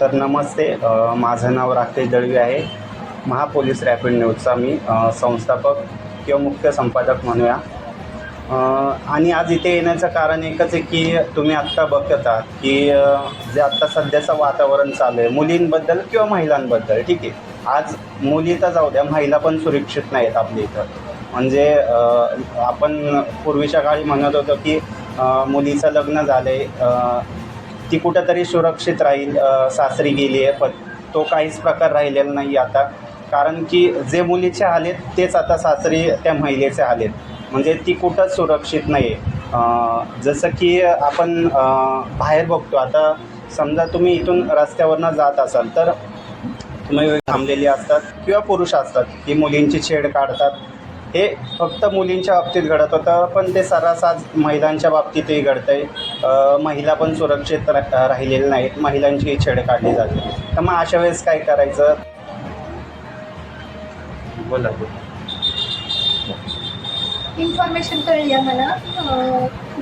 तर नमस्ते माझं नाव राकेश दळवी आहे. महापोलीस रॅपिड न्यूजचा मी संस्थापक किंवा मुख्य संपादक म्हणूया. आणि आज इथे येण्याचं कारण एकच आहे की तुम्ही आत्ता बघत आहात की जे आत्ता सध्याचं वातावरण चालू आहे मुलींबद्दल किंवा महिलांबद्दल ठीक आहे? आज मुली तर जाऊ द्या महिला पण सुरक्षित नाहीत आपल्या इथं. म्हणजे आपण पूर्वीच्या काळी म्हणत होतो की मुलीचं लग्न झालं आहे ती कुठंतरी सुरक्षित राहील सासरी गेली आहे पण तो काहीच प्रकार राहिलेला नाही आता. कारण की जे मुलीचे हाल आहेत तेच आता सासरी त्या महिलेचे हाल आहेत म्हणजे ती कुठंच सुरक्षित नाही आहे जसं की आपण बाहेर बघतो. आता समजा तुम्ही इथून रस्त्यावरनं जात असाल तर तुम्ही थांबलेली असतात किंवा पुरुष असतात की मुलींची छेड काढतात. हे फक्त मुलींच्या बाबतीत घडत होतं पण ते सर्रास आज महिलांच्या बाबतीतही घडतं आहे महिला पण सुरक्षित रा राहिलेल्या नाहीत महिलांची छेड काढली जाते. तर मग अशा वेळेस काय करायचं? बोला इन्फॉर्मेशन कळली आम्हाला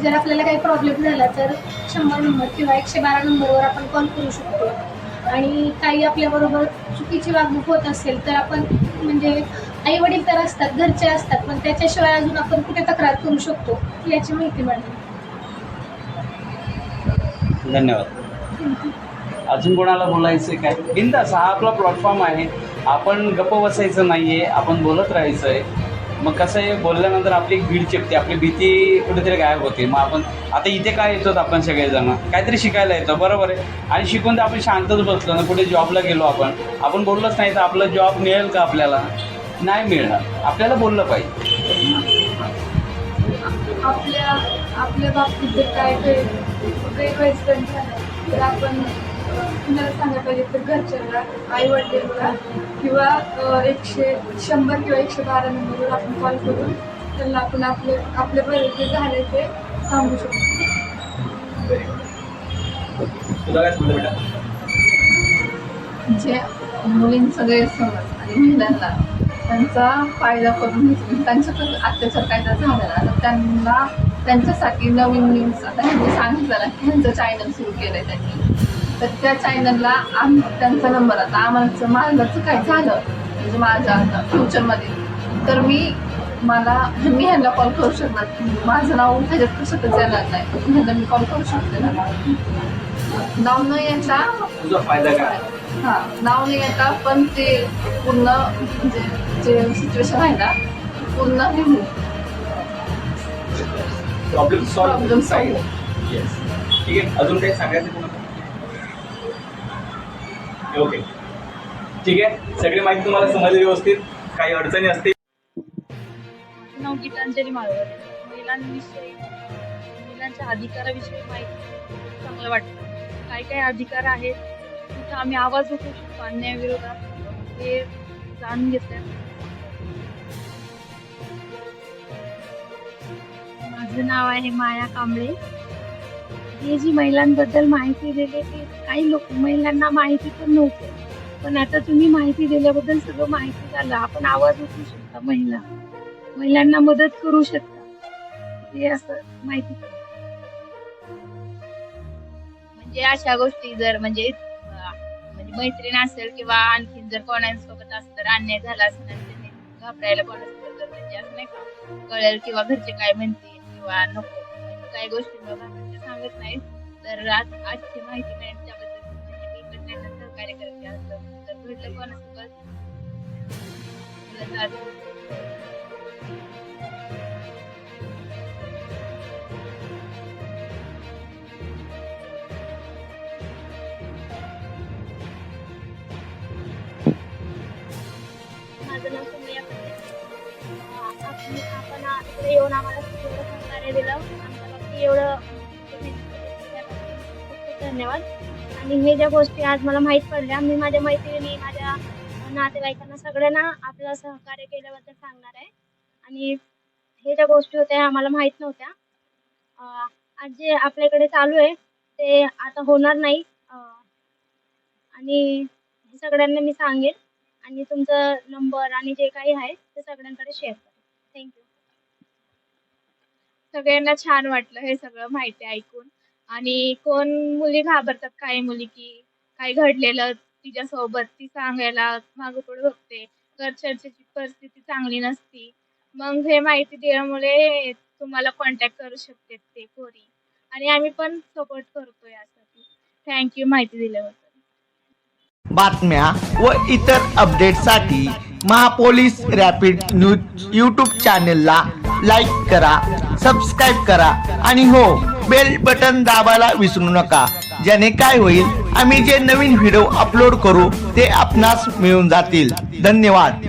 जर आपल्याला काही प्रॉब्लेम झाला तर शंभर नंबर किंवा एकशे बारा नंबरवर आपण कॉल करू शकतो. आणि काही आपल्याबरोबर चुकीची वागणूक होत असेल तर आपण म्हणजे आई वडील तर असतात घरचे असतात पण त्याच्याशिवाय अजून आपण कुठे तक्रार करू शकतो याची माहिती मिळाली धन्यवाद. अजून कोणाला बोलायचं काय? बिंदास हा आपला प्लॅटफॉर्म आहे. आपण गप्प बसायचं नाही आहे आपण बोलत राहायचं आहे मग कसं आहे बोलल्यानंतर आपली एक भीड चिपते आपली भीती कुठेतरी गायब होते. मग आपण आता इथे काय येतो आपण सगळेजण? काहीतरी शिकायला येतो बरोबर आहे. आणि शिकून तर आपण शांतच बसलो ना कुठे जॉबला गेलो आपण. आपण बोललोच नाही तर आपलं जॉब मिळेल का आपल्याला? नाही मिळणार. आपल्याला बोललं पाहिजे. आपल्या आपल्या बाबतीत जर काय गैरवाईज पण झालं तर आपण कुणाला सांगायला पाहिजे? तर घरच्यांना आई वडिलांना किंवा एकशे शंभर किंवा एकशे बारा नंबरवर आपण कॉल करून त्यांना आपण आपले आपले बरे जे झाले ते सांगू शकतो. जे मुलींचं गैरसमज आणि महिलांना त्यांचा फायदा करून घेतला. त्यांच्याकडे अत्याचार कायदा झाला तर त्यांना त्यांच्यासाठी नवीन न्यूज आता ह्यांनी सांगितलं ना की ह्यांचं चॅनल सुरू केलं आहे त्यांनी. तर त्या चॅनलला आम त्यांचा नंबर आता आम्हाला माझं काय झालं? म्हणजे माझ्या आता फ्युचरमध्ये तर मी मला मी ह्यांना कॉल करू शकणार माझं नाव ह्याच्यात कसं येणार नाही. ह्यांना मी कॉल करू शकते ना. नाव न यायचा तुझा फायदा काय? हा नाव नाही येता पण ते पूर्ण म्हणजे जे सिच्युएशन आहे ना पूर्ण हे होईल. Problem solve. येस ठीक आहे अजून काही सांगायचं तुम्हाला? ओके ठीक आहे सगळी माहिती तुम्हाला समजली व्यवस्थित. काही अडचणी असतील? नाव गीतांजली माळवर. महिलांविषयी महिलांच्या अधिकाराविषयी माहिती चांगलं वाटतं. काय काय अधिकार आहेत? तिथं आम्ही आवाज उठवू शकतो अन्यायाविरोधात. हे जाणून घेतलं माझं नाव आहे माया कांबळे. हे जी महिलांबद्दल माहिती दिली ते काही लोक महिलांना माहिती पण नव्हते. पण आता तुम्ही माहिती दिल्याबद्दल सगळं माहिती झालं. आपण आवाज उठवू शकता महिला. महिलांना मदत करू शकता. हे असं माहिती. म्हणजे अशा गोष्टी जर म्हणजे मैत्रीण असेल किंवा आणखीन जर कोणासोबत असं तर अन्याय झाला असेल आणि त्यांनी घाबरायला कोणासोबत तर म्हणजे असं नाही का? कळेल किंवा घरचे काय म्हणतील किंवा नको काही गोष्टी बाबा सांगत नाहीत तर आज आजची माहिती मिळेल त्याबद्दल म्हणजे मी पण त्यांना सहकार्य करते असं जर घडलं कोणासोबत येऊन आम्हाला एवढं सहकार्य दिलं. आम्हाला एवढं खूप खूप धन्यवाद. आणि हे ज्या गोष्टी आज मला माहीत पडल्या मी माझ्या मैत्रिणी माझ्या नातेवाईकांना सगळ्यांना आपलं सहकार्य केल्याबद्दल सांगणार आहे. आणि हे ज्या गोष्टी होत्या आम्हाला माहीत नव्हत्या. आज जे आपल्याकडे चालू आहे ते आता होणार नाही. आणि सगळ्यांना मी सांगेन. आणि तुमचा नंबर आणि जे काही आहे ते सगळ्यांकडे शेअर करेन. थँक्यू सगळ्यांना छान वाटलं हे सगळं माहिती ऐकून. आणि कोण मुली घाबरतात काही मुली की काही घडलेलं तिच्यासोबत ती सांगायला मागं पुढे बघते. घरच्यांची परिस्थिती चांगली नसती. मग हे माहिती दिल्यामुळे तुम्हाला कॉन्टॅक्ट करू शकते ते पोरी. आणि आम्ही पण सपोर्ट करतो यासाठी. थँक्यू माहिती दिल्याबद्दल. बातम्या व इतर अपडेटसाठी महापोलीस रॅपिड न्यूज यूट्यूब चॅनेलला लाईक करा. सबस्क्राईब करा. आणि हो बेल बटन दाबायला विसरू नका. ज्याने काय होईल आम्ही जे नवीन व्हिडिओ अपलोड करू ते आपणास मिळून जातील. धन्यवाद.